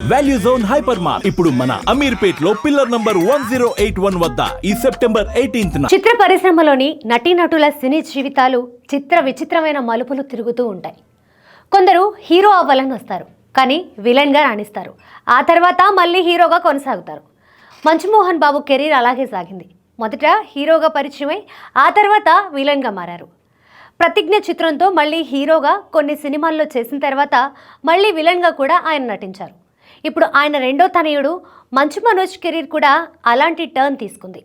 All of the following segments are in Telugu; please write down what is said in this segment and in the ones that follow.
వాల్యూ జోన్ హైపర్ మార్ ఇప్పుడు మన అమీర్పేట్లో pillar number one zero eight one వద్ద ఈ సెప్టెంబర్ ఎయిటీన్త్ చిత్ర పరిశ్రమలోని నటీనటుల సినీ జీవితాలు చిత్ర విచిత్రమైన మలుపులు తిరుగుతూ ఉంటాయి. కొందరు హీరో అవ్వాలని వస్తారు కానీ విలన్గా రాణిస్తారు. ఆ తర్వాత మళ్ళీ హీరోగా కొనసాగుతారు. మంచుమోహన్ బాబు కెరీర్ అలాగే సాగింది. మొదట హీరోగా పరిచయమై ఆ తర్వాత విలన్గా మారారు. ప్రతిజ్ఞ చిత్రంతో మళ్ళీ హీరోగా కొన్ని సినిమాల్లో చేసిన తర్వాత మళ్ళీ విలన్గా కూడా ఆయన నటించారు. ఇప్పుడు ఆయన రెండో తనయుడు మంచు మనోజ్ కెరీర్ కూడా అలాంటి టర్న్ తీసుకుంది.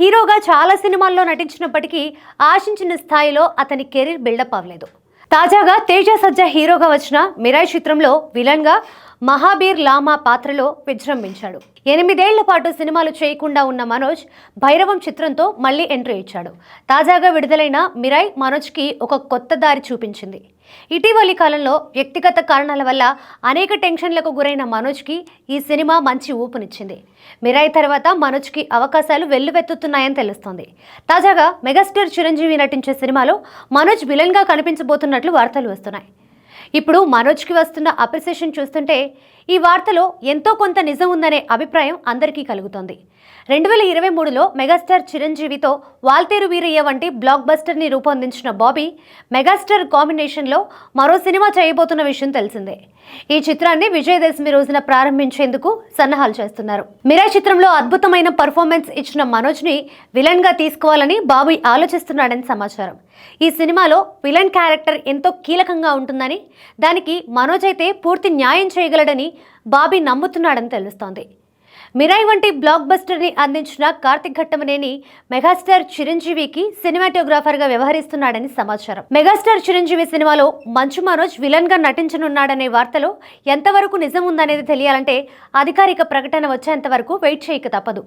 హీరోగా చాలా సినిమాల్లో నటించినప్పటికీ ఆశించిన స్థాయిలో అతని కెరీర్ బిల్డప్ అవ్వలేదు. తాజాగా తేజ సజ్జా హీరోగా వచ్చిన మిరాయ్ చిత్రంలో విలన్గా మహాబీర్ లామా పాత్రలో విజృంభించాడు. ఎనిమిదేళ్ళ పాటు సినిమాలు చేయకుండా ఉన్న మనోజ్ భైరవం చిత్రంతో మళ్ళీ ఎంట్రీ ఇచ్చాడు. తాజాగా విడుదలైన మిరాయ్ మనోజ్కి ఒక కొత్త దారి చూపించింది. ఇటీవలి కాలంలో వ్యక్తిగత కారణాల వల్ల అనేక టెన్షన్లకు గురైన మనోజ్కి ఈ సినిమా మంచి ఊపునిచ్చింది. మిరాయ్ తర్వాత మనోజ్కి అవకాశాలు వెల్లువెత్తుతున్నాయని తెలుస్తోంది. తాజాగా మెగాస్టార్ చిరంజీవి నటించే సినిమాలో మనోజ్ విలన్గా కనిపించబోతున్నట్లు వార్తలు వస్తున్నాయి. ఇప్పుడు మనోజ్కి వస్తున్న అప్రిసియేషన్ చూస్తుంటే ఈ వార్తలో ఎంతో కొంత నిజం ఉందనే అభిప్రాయం అందరికీ కలుగుతోంది. రెండు వేల ఇరవై మూడులో మెగాస్టార్ చిరంజీవితో వాల్తేరు వీరయ్య వంటి బ్లాక్ బస్టర్ని రూపొందించిన బాబీ మెగాస్టార్ కాంబినేషన్లో మరో సినిమా చేయబోతున్న విషయం తెలిసిందే. ఈ చిత్రాన్ని విజయదశమి రోజున ప్రారంభించేందుకు సన్నాహాలు చేస్తున్నారు. మిరా చిత్రంలో అద్భుతమైన పర్ఫార్మెన్స్ ఇచ్చిన మనోజ్ని విలన్గా తీసుకోవాలని బాబీ ఆలోచిస్తున్నాడని సమాచారం. ఈ సినిమాలో విలన్ క్యారెక్టర్ ఎంతో కీలకంగా ఉంటుందని దానికి మనోజ్ అయితే పూర్తి న్యాయం చేయగలడని బాబీ నమ్ముతున్నాడని తెలుస్తోంది. మిరాయ్ వంటి బ్లాక్ బస్టర్ని అందించిన కార్తిక్ ఘట్టమనేని మెగాస్టార్ చిరంజీవికి సినిమాటోగ్రాఫర్గా వ్యవహరిస్తున్నాడని సమాచారం. మెగాస్టార్ చిరంజీవి సినిమాలో మంచు మనోజ్ విలన్గా నటించనున్నాడనే వార్తలో ఎంతవరకు నిజం ఉందనేది తెలియాలంటే అధికారిక ప్రకటన వచ్చేంత వరకు వెయిట్ చేయక తప్పదు.